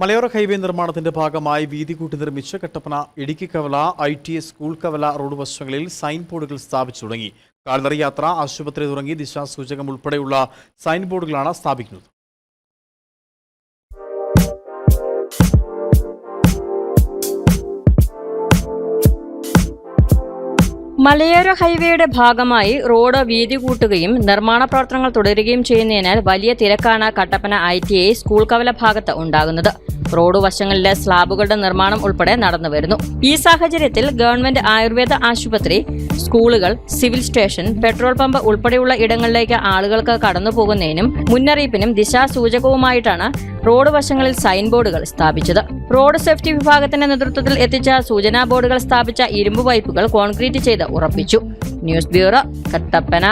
മലയോര ഹൈവേ നിർമ്മാണത്തിന്റെ ഭാഗമായി വീതി കൂട്ടി നിർമ്മിച്ച കട്ടപ്പന ഇടുക്കി കവല ഐ ടി എസ് സ്കൂൾ കവല റോഡ് വശങ്ങളിൽ സൈൻ ബോർഡുകൾ സ്ഥാപിച്ചു തുടങ്ങി. കാൽനട യാത്ര ആശുപത്രി തുടങ്ങി ദിശാസൂചകം ഉൾപ്പെടെയുള്ള സൈൻ ബോർഡുകളാണ് സ്ഥാപിക്കുന്നത്. മലയോര ഹൈവേയുടെ ഭാഗമായി റോഡ് വീതി കൂട്ടുകയും നിർമ്മാണ പ്രവർത്തനങ്ങൾ തുടരുകയും ചെയ്യുന്നതിനാൽ വലിയ തിരക്കാണ് Kattappana I T I school കവല ഭാഗത്ത് ഉണ്ടാകുന്നത്. റോഡ് വശങ്ങളിലെ സ്ലാബുകളുടെ നിർമ്മാണം ഉൾപ്പെടെ നടന്നുവരുന്നു ഈ സാഹചര്യത്തിൽ ഗവൺമെന്റ് ആയുർവേദ ആശുപത്രി സ്കൂളുകൾ സിവിൽ സ്റ്റേഷൻ പെട്രോൾ പമ്പ് ഉൾപ്പെടെയുള്ള ഇടങ്ങളിലേക്ക് ആളുകൾക്ക് കടന്നു പോകുന്നതിനും മുന്നറിയിപ്പിനും ദിശാസൂചകവുമായിട്ടാണ് റോഡ് വശങ്ങളിൽ സൈൻ ബോർഡുകൾ സ്ഥാപിച്ചത്. റോഡ് സേഫ്റ്റി വിഭാഗത്തിന്റെ നേതൃത്വത്തിൽ എത്തിച്ച സൂചനാ ബോർഡുകൾ സ്ഥാപിച്ച ഇരുമ്പ് പൈപ്പുകൾ കോൺക്രീറ്റ് ചെയ്ത് ഉറപ്പിച്ചു. News bureau Kattappana.